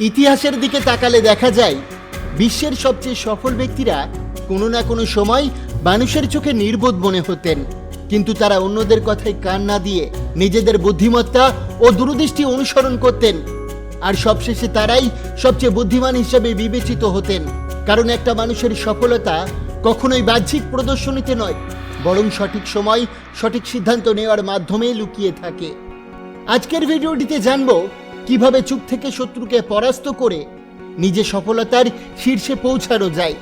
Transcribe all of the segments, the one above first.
ইতিহাসের দিকে তাকালে দেখা যায়, বিশ্বের সবচেয়ে সফল ব্যক্তিরা কোনো না কোনো সময় মানুষের চোখে নির্বোধ মনে হতেন। কিন্তু তারা অন্যদের কথায় কান না দিয়ে নিজেদের বুদ্ধিমত্তা ও দূরদৃষ্টি অনুসরণ করতেন। আর সবশেষে তারাই সবচেয়ে বুদ্ধিমান হিসেবে বিবেচিত হতেন। কারণ একটা মানুষের সফলতা কখনোই বাহ্যিক প্রদর্শনীতে নয়, বরং সঠিক সময় সঠিক সিদ্ধান্ত নেওয়ার মাধ্যমে লুকিয়ে থাকে। আজকের ভিডিওটিতে জানব কীভাবে চুপ থেকে শত্রুকে পরাস্ত করে নিজে সফলতার শীর্ষে পৌঁছানো যায়।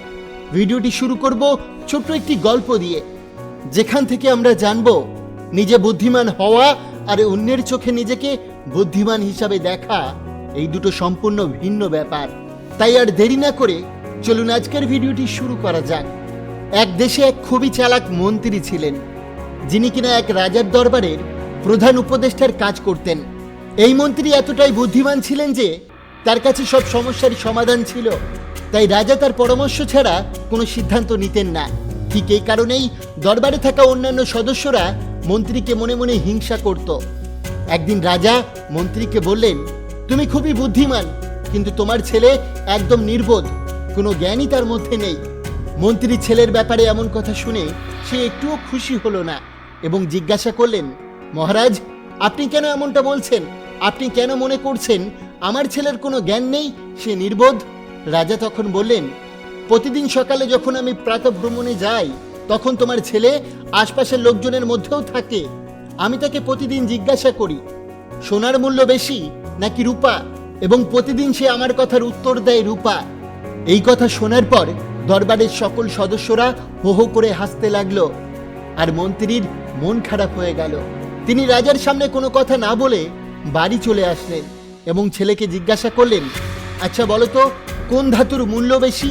ভিডিওটি শুরু করব ছোট্ট একটি গল্প দিয়ে, যেখান থেকে আমরা জানব নিজে বুদ্ধিমান হওয়া আর অন্যের চোখে নিজেকে বুদ্ধিমান হিসাবে দেখা, এই দুটো সম্পূর্ণ ভিন্ন ব্যাপার। তাই আর দেরি না করে চলুন আজকের ভিডিওটি শুরু করা যাক। এক দেশে এক খুবই চালাক মন্ত্রী ছিলেন, যিনি কিনা এক রাজার দরবারের প্রধান উপদেষ্টার কাজ করতেন। এই মন্ত্রী এতটাই বুদ্ধিমান ছিলেন যে তার কাছে সব সমস্যার সমাধান ছিল। তাই রাজা তার পরামর্শ ছাড়া কোনো সিদ্ধান্ত নিতেন না। ঠিক এই কারণেই দরবারে থাকা অন্যান্য সদস্যরা মন্ত্রীকে মনে মনে হিংসা করত। একদিন রাজা মন্ত্রীকে বললেন, তুমি খুবই বুদ্ধিমান, কিন্তু তোমার ছেলে একদম নির্বোধ, কোনো জ্ঞানই তার মধ্যে নেই। মন্ত্রী ছেলের ব্যাপারে এমন কথা শুনে সে একটুও খুশি হলো না এবং জিজ্ঞাসা করলেন, মহারাজ, আপনি কেন এমনটা বলছেন? আপনি কেন মনে করছেন আমার ছেলের কোনো জ্ঞান নেই? সে নির্বোধ। রাজা তখন বললেন, প্রতিদিন সকালে যখন আমি প্রাতঃভ্রমণে যাই, তখন তোমার ছেলে আশপাশের লোকজনের মধ্যেও থাকে। আমি তাকে প্রতিদিন জিজ্ঞাসা করি, সোনার মূল্য বেশি নাকি রূপা? এবং প্রতিদিন সে আমার কথার উত্তর দেয়, রূপা। এই কথা শোনার পর দরবারের সকল সদস্যরা হো হো করে হাসতে লাগল আর মন্ত্রীর মন খারাপ হয়ে গেল। তিনি রাজার সামনে কোনো কথা না বলে বাড়ি চলে আসলেন এবং ছেলেকে জিজ্ঞাসা করলেন আচ্ছা বলো তো, কোন ধাতুর মূল্য বেশি?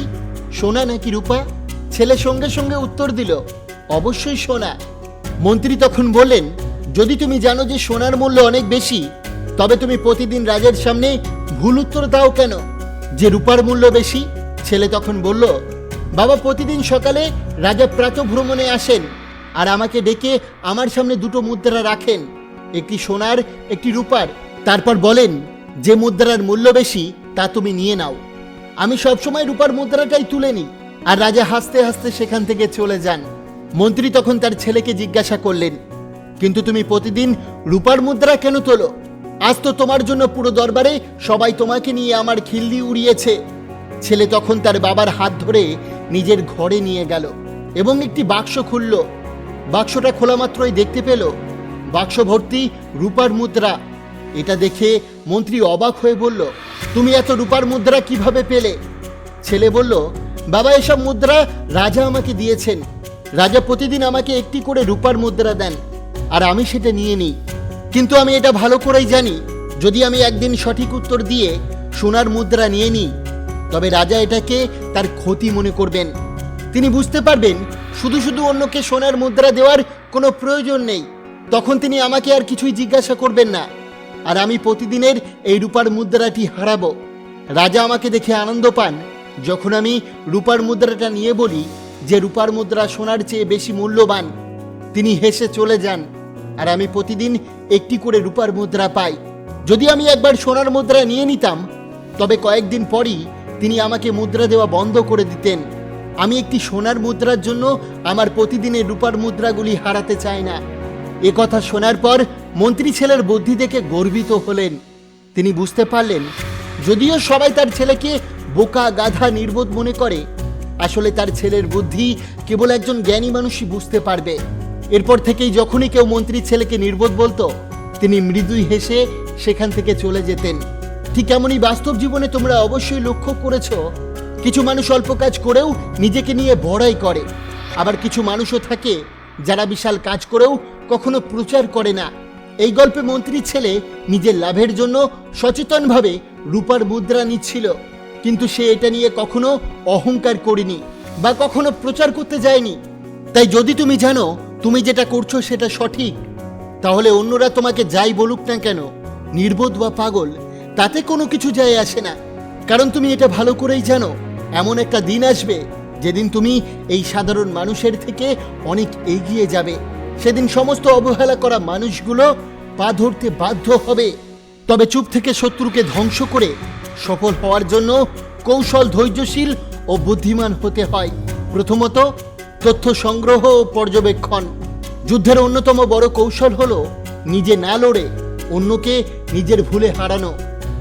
সোনা নাকি রূপা? ছেলে সঙ্গে সঙ্গে উত্তর দিল, অবশ্যই সোনা। মন্ত্রী তখন বললেন, যদি তুমি জানো যে সোনার মূল্য অনেক বেশি, তবে তুমি প্রতিদিন রাজার সামনে ভুল উত্তর দাও কেন? যে রূপার মূল্য বেশি? ছেলে তখন বলল, বাবা প্রতিদিন সকালে রাজা প্রাতঃভ্রমণে আসেন আর আমাকে ডেকে আমার সামনে দুটো মুদ্রা রাখেন। একটি সোনার, একটি রূপার। তারপর বলেন, যে মুদ্রার মূল্য বেশি, তা তুমি নিয়ে নাও। আমি সবসময় রূপার মুদ্রাটাই তুলে নিই। আর রাজা হাসতে হাসতে সেখান থেকে চলে যান। মন্ত্রী তখন তার ছেলেকে জিজ্ঞাসা করলেন, কিন্তু তুমি প্রতিদিন রূপার মুদ্রা কেন তোলো? আজ তো তোমার জন্য পুরো দরবারে সবাই তোমাকে নিয়ে আমার খিল্লি উড়িয়েছে। ছেলে তখন তার বাবার হাত ধরে নিজের ঘরে নিয়ে গেল এবং একটি বাক্স খুলল। বাক্সটা খোলা মাত্রই দেখতে পেল। বাক্স ভর্তি রূপার মুদ্রা। এটা দেখে মন্ত্রী অবাক হয়ে বলল, তুমি এত রূপার মুদ্রা কীভাবে পেলে? ছেলে বলল, বাবা, এসব মুদ্রা রাজা আমাকে দিয়েছেন। রাজা প্রতিদিন আমাকে একটি করে রূপার মুদ্রা দেন, আর আমি সেটা নিয়ে নিই। কিন্তু আমি এটা ভালো করেই জানি। যদি আমি একদিন সঠিক উত্তর দিয়ে সোনার মুদ্রা নিয়ে নিই, তবে রাজা এটাকে তার ক্ষতি মনে করবেন। তিনি বুঝতে পারবেন, শুধু শুধু অন্যকে সোনার মুদ্রা দেওয়ার কোনো প্রয়োজন নেই। তখন তিনি আমাকে আর কিছুই জিজ্ঞাসা করবেন না। আর আমি প্রতিদিনের এই রূপার মুদ্রাটি হারাবো। রাজা আমাকে দেখে আনন্দ পান। যখন আমি রূপার মুদ্রাটা নিয়ে বলি যে রূপার মুদ্রা সোনার চেয়ে বেশি মূল্যবান, তিনি হেসে চলে যান। আর আমি প্রতিদিন একটি করে রূপার মুদ্রা পাই। যদি আমি একবার সোনার মুদ্রা নিয়ে নিতাম, তবে কয়েকদিন পরই তিনি আমাকে মুদ্রা দেওয়া বন্ধ করে দিতেন। আমি একটি সোনার মুদ্রার জন্য আমার প্রতিদিনের রূপার মুদ্রাগুলি হারাতে চাই না। কথা শোনার পর মন্ত্রী ছেলের বুদ্ধি দেখে গর্বিত হলেন। তিনি বুঝতে পারলেন, যদিও সবাই তার ছেলেকে বোকা গাধা নির্বোধ মনে করে, আসলে তার ছেলের বুদ্ধি কেবল একজন জ্ঞানী মানুষই বুঝতে পারবে। এরপর থেকেই যখনই কেউ মন্ত্রীর ছেলেকে নির্বোধ বলতো, তিনি মৃদুই হেসে সেখান থেকে চলে যেতেন। ঠিক এমনই বাস্তব জীবনে তোমরা অবশ্যই লক্ষ্য করেছ, কিছু মানুষ অল্প কাজ করেও নিজেকে নিয়ে বড়াই করে। আবার কিছু মানুষও থাকে যারা বিশাল কাজ করেও কখনো প্রচার করে না। এই গল্পে মন্ত্রীর ছেলে নিজের লাভের জন্য সচেতনভাবে রূপার মুদ্রা নিচ্ছিল, কিন্তু সে এটা নিয়ে কখনো অহংকার করেনি বা কখনো প্রচার করতে যায়নি। তাই যদি তুমি জানো তুমি যেটা করছ সেটা সঠিক, তাহলে অন্যরা তোমাকে যাই বলুক না কেন, নির্বোধ বা পাগল, তাতে কোনো কিছু যায় আসে না। কারণ তুমি এটা ভালো করেই জানো, এমন একটা দিন আসবে যেদিন তুমি এই সাধারণ মানুষের থেকে অনেক এগিয়ে যাবে। সেদিন সমস্ত অবহেলা করা মানুষগুলো পা ধরতে বাধ্য হবে। তবে চুপ থেকে শত্রুকে ধ্বংস করে সফল হওয়ার জন্য কৌশল ধৈর্যশীল ও বুদ্ধিমান হতে হয়। প্রথমত, তথ্য সংগ্রহ ও পর্যবেক্ষণ। যুদ্ধের অন্যতম বড় কৌশল হল নিজে না লড়ে অন্যকে নিজের ভুলে হারানো।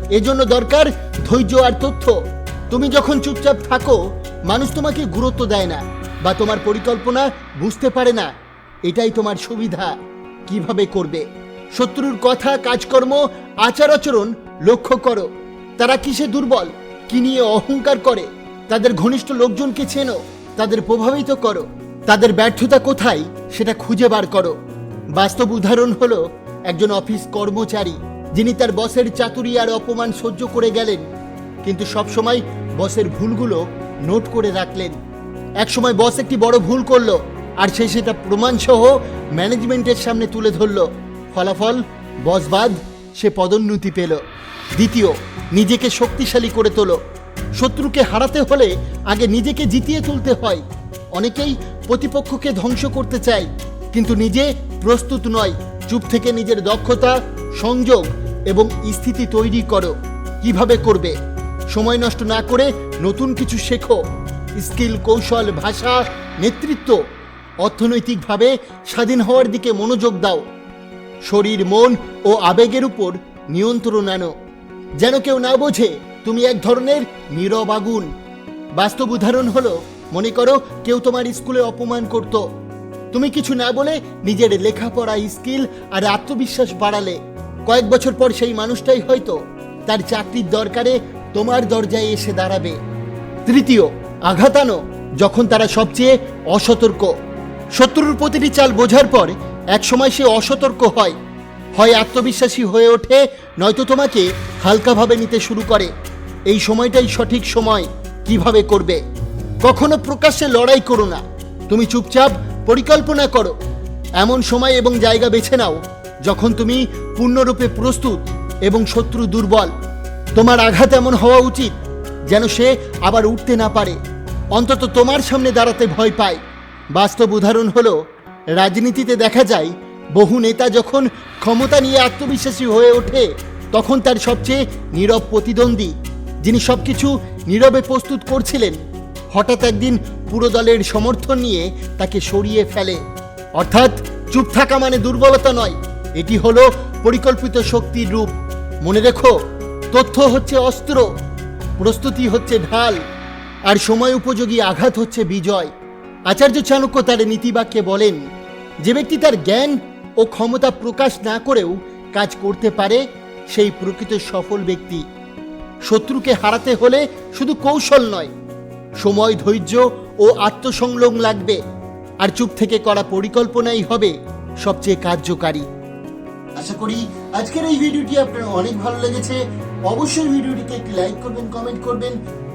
এজন্য দরকার ধৈর্য আর তথ্য। তুমি যখন চুপচাপ থাকো, মানুষ তোমাকে গুরুত্ব দেয় না বা তোমার পরিকল্পনা বুঝতে পারে না। এটাই তোমার সুবিধা। কীভাবে করবে? শত্রুর কথা, কাজকর্ম, আচার আচরণ লক্ষ্য করো। তারা কিসে দুর্বল? কি নিয়ে অহংকার করে? তাদের ঘনিষ্ঠ লোকজনকে চেনো। তাদের প্রভাবিত করো। তাদের ব্যর্থতা কোথায়? সেটা খুঁজে বার করো। বাস্তব উদাহরণ হলো একজন অফিস কর্মচারী, যিনি তার বসের চাতুরি আর অপমান সহ্য করে গেলেন, কিন্তু সবসময় বসের ভুলগুলো নোট করে রাখলেন। একসময় বস একটি বড় ভুল করল। আর সে সেটা প্রমাণসহ ম্যানেজমেন্টের সামনে তুলে ধরলো। ফলাফল, বস বাদ, সে পদোন্নতি পেল। দ্বিতীয়, নিজেকে শক্তিশালী করে তোলো। শত্রুকে হারাতে হলে আগে নিজেকে জিতিয়ে তুলতে হয়। অনেকেই প্রতিপক্ষকে ধ্বংস করতে চায়, কিন্তু নিজে প্রস্তুত নয়। চুপ থেকে নিজের দক্ষতা, সংযোগ এবং স্থিতি তৈরি করো। কীভাবে করবে? সময় নষ্ট না করে নতুন কিছু শেখো। স্কিল, কৌশল, ভাষা, নেতৃত্ব অর্থনৈতিকভাবে স্বাধীন হওয়ার দিকে মনোযোগ দাও। শরীর, মন ও আবেগের উপর নিয়ন্ত্রণ আনো। যেন কেউ না বোঝে, তুমি এক ধরনের নীরব আগুন। বাস্তব উদাহরণ হলো, মনে করো কেউ তোমার স্কুলে অপমান করত। তুমি কিছু না বলে নিজের লেখাপড়া স্কিল আর আত্মবিশ্বাস বাড়ালে। কয়েক বছর পর সেই মানুষটাই হয়তো তার চাকরির দরকারে তোমার দরজায় এসে দাঁড়াবে। তৃতীয় আঘাতানো যখন তারা সবচেয়ে অসতর্ক। শত্রুর প্রতিটি চাল বোঝার পর একসময় সে অসতর্ক হয় হয় আত্মবিশ্বাসী হয়ে ওঠে, নয়তো তোমাকে হালকাভাবে নিতে শুরু করে। এই সময়টাই সঠিক সময় কীভাবে করবে? কখনো প্রকাশ্যে লড়াই করো না। তুমি চুপচাপ পরিকল্পনা করো। এমন সময় এবং জায়গা বেছে নাও যখন তুমি পূর্ণরূপে প্রস্তুত এবং শত্রু দুর্বল। তোমার আঘাত এমন হওয়া উচিত যেন সে আবার উঠতে না পারে। অন্তত তোমার সামনে দাঁড়াতে ভয় পায়। বাস্তব উদাহরণ হলো, রাজনীতিতে দেখা যায়, বহু নেতা যখন ক্ষমতা নিয়ে আত্মবিশ্বাসী হয়ে ওঠে, তখন তার সবচেয়ে নীরব প্রতিদ্বন্দ্বী, যিনি সবকিছু নীরবে প্রস্তুত করছিলেন, হঠাৎ একদিন পুরো দলের সমর্থন নিয়ে তাকে সরিয়ে ফেলে। অর্থাৎ চুপ থাকা মানে দুর্বলতা নয়, এটি হলো পরিকল্পিত শক্তির রূপ। মনে রেখো, তথ্য হচ্ছে অস্ত্র, প্রস্তুতি হচ্ছে ঢাল, আর সময় উপযোগী আঘাত হচ্ছে বিজয়। আচার্য চাণক্য তার নীতিবাক্যে বলেন, যে ব্যক্তি তার জ্ঞান ও ক্ষমতা প্রকাশ না করেও কাজ করতে পারে, সেই প্রকৃত সফল ব্যক্তি। শত্রুকে হারাতে হলে শুধু কৌশল নয়, সময়, ধৈর্য ও আত্মসংলগ্ন লাগবে, আর চুপ থেকে করা পরিকল্পনাই হবে সবচেয়ে কার্যকারী। আশা করি আজকের এই ভিডিওটি আপনার অনেক ভালো লেগেছে। অবশ্যই ভিডিওটিকে একটি লাইক করবেন, কমেন্ট করবেন